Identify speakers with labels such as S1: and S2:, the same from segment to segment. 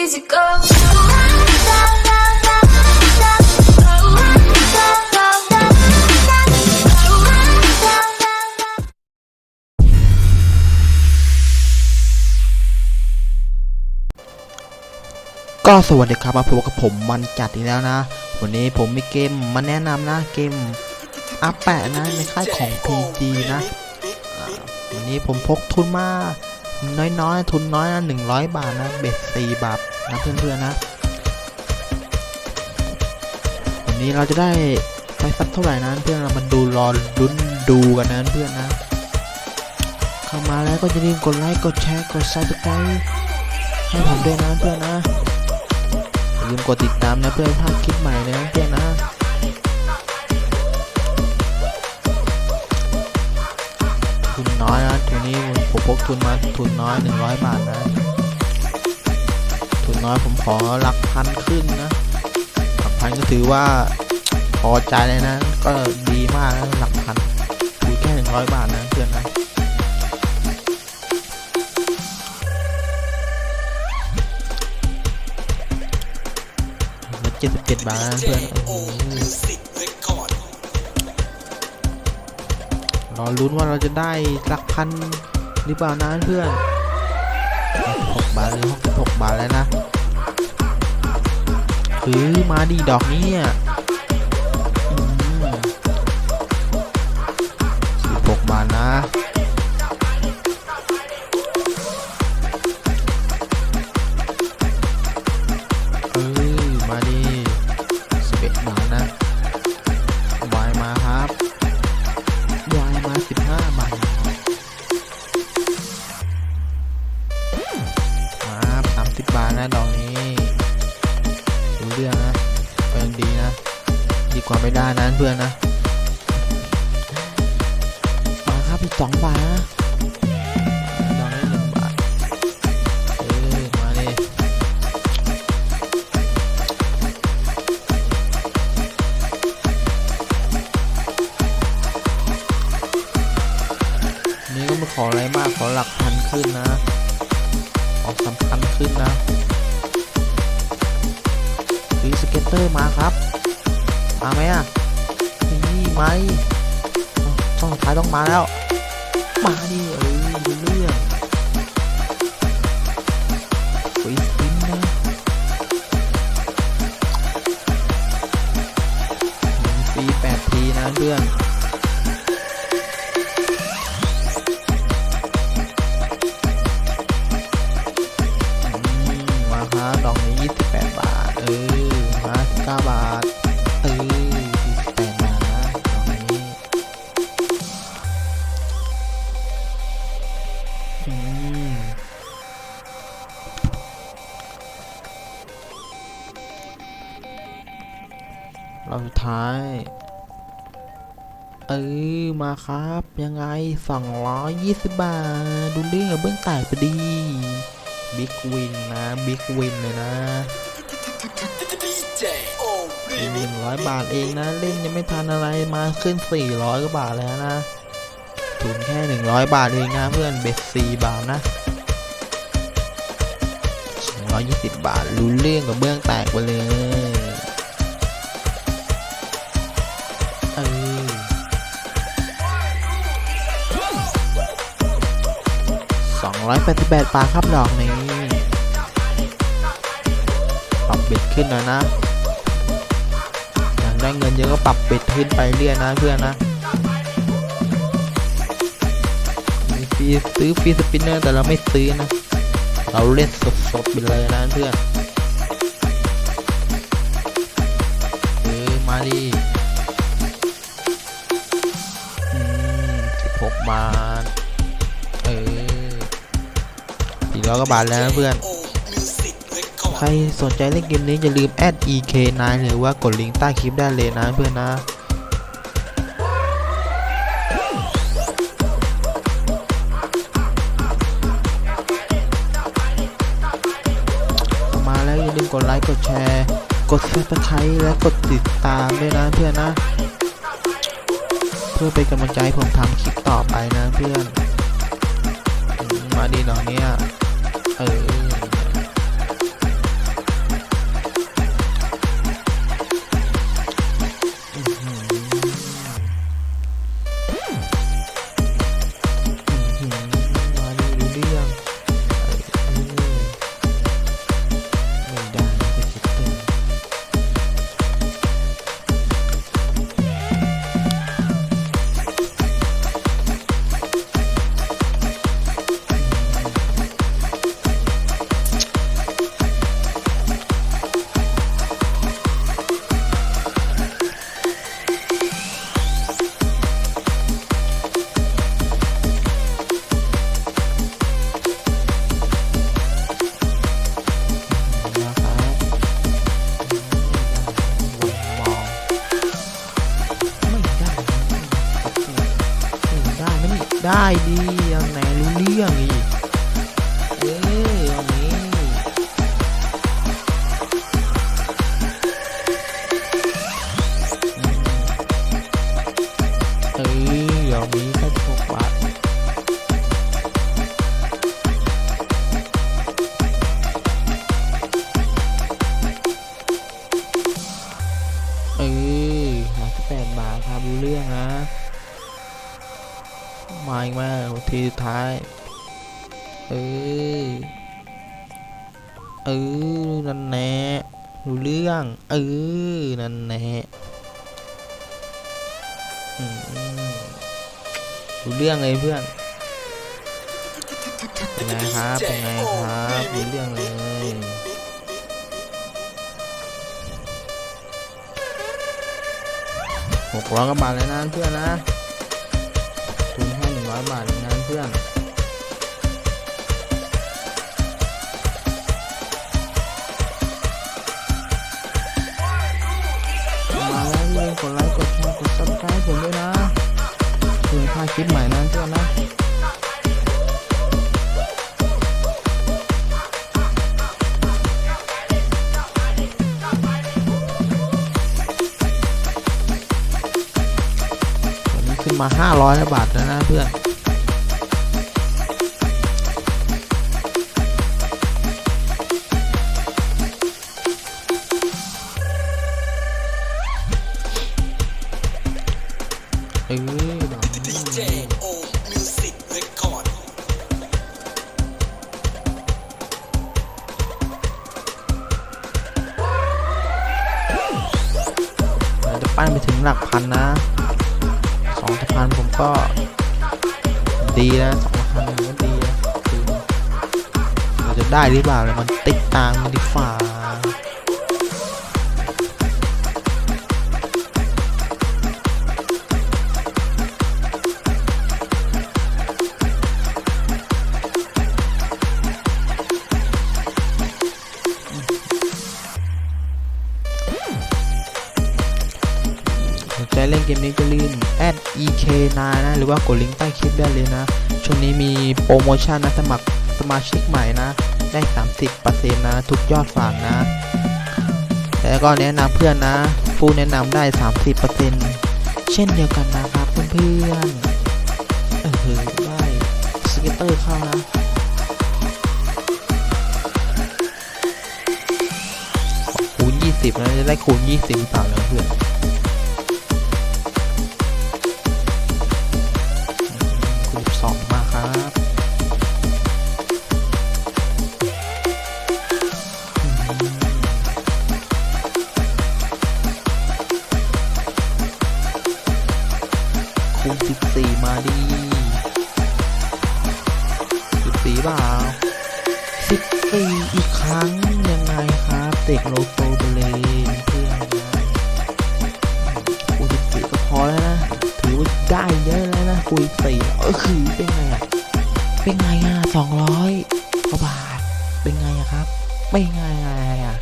S1: easy go.
S2: ก็สวัสดีครับมาพบกับผมมันจัดอีกแล้วนะ วันนี้ผมมีเกมมาแนะนำนะเกมอัปแปะนะในค่ายของ PG นะวันนี้ผมพกทุนมา น้อยๆ ทุนน้อยนะ100บาทนะเบ็ด4บาทนะเพื่อนๆนะวันนี้เราจะได้ไปสักเท่าไหร่นะเพื่อนเรามาดูรอลุ้นดูกันนะเพื่อนนะ เข้ามาแล้วก็อย่าลืมกดไลค์กดแชร์กดซับสไครต์ให้ผมด้วยนะเพื่อนนะอย่าลืมกดติดตามนะเพื่อไม่พลาคลิปใหม่เลยนะเพื่อนนะทุนน้อยนะ ผมพกทุนมาทุนน้อย 100 บาทนะ ทุนน้อยผมขอหลักพันขึ้นนะหลักพันก็ถือว่าพอใจเลยนะ ก็ดีมากนะหลักพันคือแค่ 100 บาทนะเพื่อนนะเจ็ดสิบเจ็ดบาทเพื่อนโอ้โหรอลุ้นว่าเราจะได้หลักพัน หรือเปล่านะเพื่อนหกบาทหรือหกบหกบาทแล้วนะคือมาดีดอกนี้อะสิบหกบาทนะามสิบบาทนะดอกนี้ดูเรื่องนะเปิงดีนะ ดีกว่าไม่ได้นะเพื่อนนะมาครับอีกสองบาทนะดอกนี้หนึ่งบาทเออมาดินี่ก็ไม่ขออะไรมากขอหลักพันขึ้นนะ ออกสำคัญขึ้นนะวีสเก็ตเตอร์มาครับ มาไหมอะนี่ไหมอ้าวช่องสุดท้ายต้องมาแล้ว มาดิเออดูเรื่องฟรีสปินนะฟรีแปดทีนะเพื่อน อืมรอบสุดท้าย เออ มาครับ ยังไง 220 บาท ดูเรื่องกับเบื้องแตกไปดีบิ๊กวินนะ บิ๊กวินเลยนะหนึ่งร้อยบาทเองนะ เล่นยังไม่ทันอะไรมาขึ้นสี่ร้อยกว่าบาทแล้วนะ ทุนแค่หนึ่งร้อยบาทเองนะเพื่อนเบ็ดสี่บาทนะสองร้อยยี่สิบบาทรู้เรื่องกับเบื้องแตกไปเลยเออสองร้อยแปดสิบแปดบาทครับดอกนี้ปรับเบ็ดขึ้นหนะนะ อยากได้เงินเยอะก็ปรับเบ็ดขึ้นไปเรื่อยนะเพื่อนนะ รีซื้อฟรีสปินเนอร์แต่เราไม่ซื้อนะ เราเล่นสดๆไปเลยนะเพื่อนเออมาดิอืมสิบหกบาท เออสี่ร้อยกว่าบาทแล้วนะเพื่อน ใครสนใจเล่นเกมนี้อย่าลืมแอด ek9 หรือว่ากดลิงก์ใต้คลิปได้เลยนะเพื่อนนะ กดไลค์กดแชร์ กด subscribe และกดติดตามด้วยนะเพื่อนนะ เพื่อเป็นกำลังใจให้ผมทำคลิปต่อไปนะเพื่อนมมาดีหน่อยเนี่ยเออ มาอีกมาทีสุดท้าย เออ เออ นั่นแน่รู้เรื่อง เออ นั่นแน่รู้เรื่องเลยเพื่อนเป็นไงครับเป็นไงครับรู้เรื่องเลยหกร้อยกว่าบาทเลยนะเพื่อนนะ แค่หนึ่งร้อยบาทเองนะเพื่อนมาแล้วเลยกดไลค์กดแชร์กดซับสไครต์ผมด้วยนะเพื่อพลาดคลิปใหม่นะเพื่อนนะวันนี้ขึ้นมา 500 บาทแล้วนะเพื่อน เออดอกนี้
S3: DJ O Music Record
S2: เราจะปั้นไปถึงหลักพันนะสองพันผมก็ ดีนะสองพันก็ดีนะเราจะได้หรือเปล่าเลยมันติดตามมันดีฝ่า เล่นเกมนี้ก็ลืม add ek9 นะหรือว่ากดลิงก์ใต้คลิปได้เลยนะช่วงนี้มีโปรโมชั่นนะสมัครสมาชิกใหม่นะ ได้ 30%นะทุกยอดฝากนะ แล้วก็แนะนำเพื่อนนะผู้แนะนำได้ 30%เช่นเดียวกันนะครับเพื่อนๆเออได้สเก็ตเตอร์เข้านะคูณ20นะจะได้คูณ20หรือเปล่านะเพื่อน เปล่าสิบสี่อีกครั้งยังไงครับเด็กโลโตไปเลยเพื่อนนะคูณสิบสี่ก็พอแล้วนะ ถือว่าได้เยอะแล้วนะคุยสี่เออคือเป็นไงอะเป็นไงอะสองร้อยกว่าบาท เป็นไงอะครับ เป็นไงอะ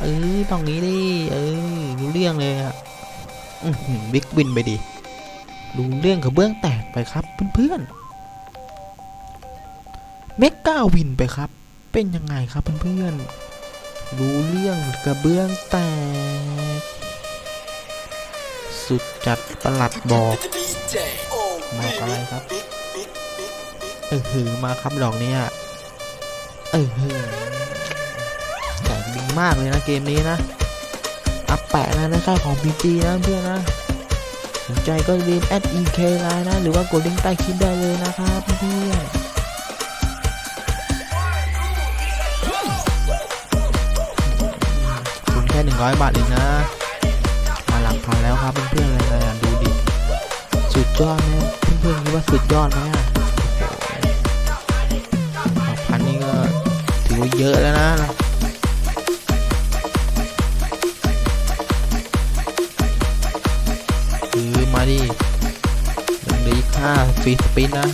S2: เออตรงนี้ดิเออรู้เรื่องเลยอะอือหือบิ๊กวินไปดิรู้เรื่องกับเบื้องแตกไปครับเพื่อนๆ เมก้าวินไปครับ เป็นยังไงครับเพื่อนๆ รู้เรื่องกระเบื้องแตก สุดจัดประหลัดบอก
S3: DJ O
S2: บอกอะไรครับ เออหือมาครับดอกเนี้ยเออหือแต่ดีมากเลยนะเกมนี้นะอัปแปะนะในค่าของ PG นะเพื่อนนะสนใจก็รีบแอด EK ไลน์นะ หรือว่ากดลิงก์ใต้คลิปได้เลยนะครับเพื่อน 100 บาทเองนะมาหลักพันแล้วครับเพื่อนๆเลยนะดูดิสุดยอดไหมเพื่อนๆคิดว่าสุดยอดไหมอะหลักพันนี่ก็ถือว่าเยอะแล้วนะคือมาดิหนึ่งเหลยค่าฟรีสปินนะ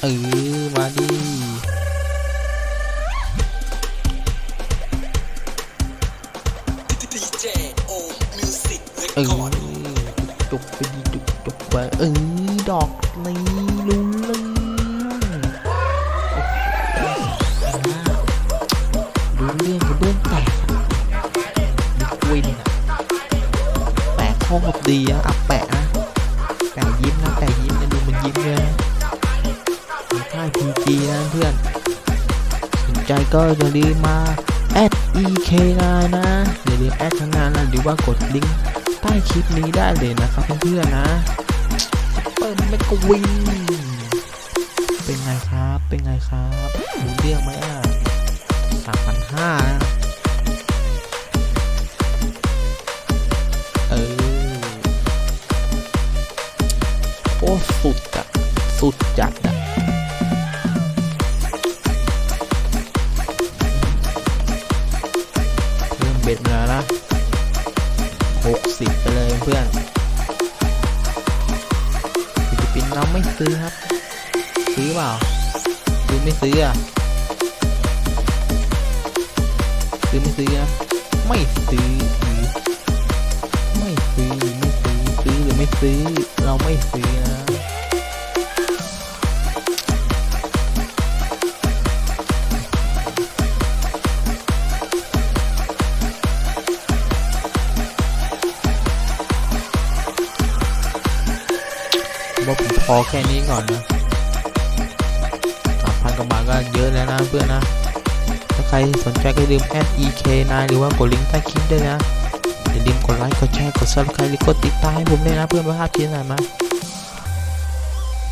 S2: เออมาดิ ออจกไปดิจุกจกไปเออดอกนี้ลุ้นเรื่องโอ้โหดูเรื่องกับเรื่องแตกบิ๊กวินแปะข้อกับดีอะอะแปะนะแปะยิ้มนะแปะยิ้มนะดูมันยิ้มเลยนะมีค่ายพีจีนะเพื่อนสนใจก็อย่าลืมมา at ek9 นะอย่าลืมแอดทางงานนะหรือว่ากดลิงก์ ใต้คลิปนี้ได้เลยนะครับเพื่อนๆนะเปิดไม่กวินเป็นไงครับ เป็นไงครับรู้เรื่องไหมอะสามพันห้านะเออโอ้สุดอะสุดจัด ไม่ซื้ออะซื้อไม่ซื้อนะไม่ซื้อไม่ซื้อไม่ซื้อซื้อหรือไม่ซื้อ เราไม่ซื้อนะว่าผมพอแค่นี้ก่อนนะ พันกว่าบาทก็เยอะแล้วนะเพื่อนนะถ้าใครสนใจก็ลืมแอด ek9 หรือว่ากดลิงก์ใต้คลิปด้วยนะอย่าลืมกดไลค์กดแชร์กด subscribe หรือกดติดตามให้ผมด้วยนะเพื่อนไม่พลาดคลิปไหนมา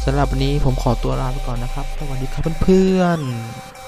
S2: สำหรับวันนี้ผมขอตัวลาไปก่อนนะครับสวัสดีครับเพื่อนๆ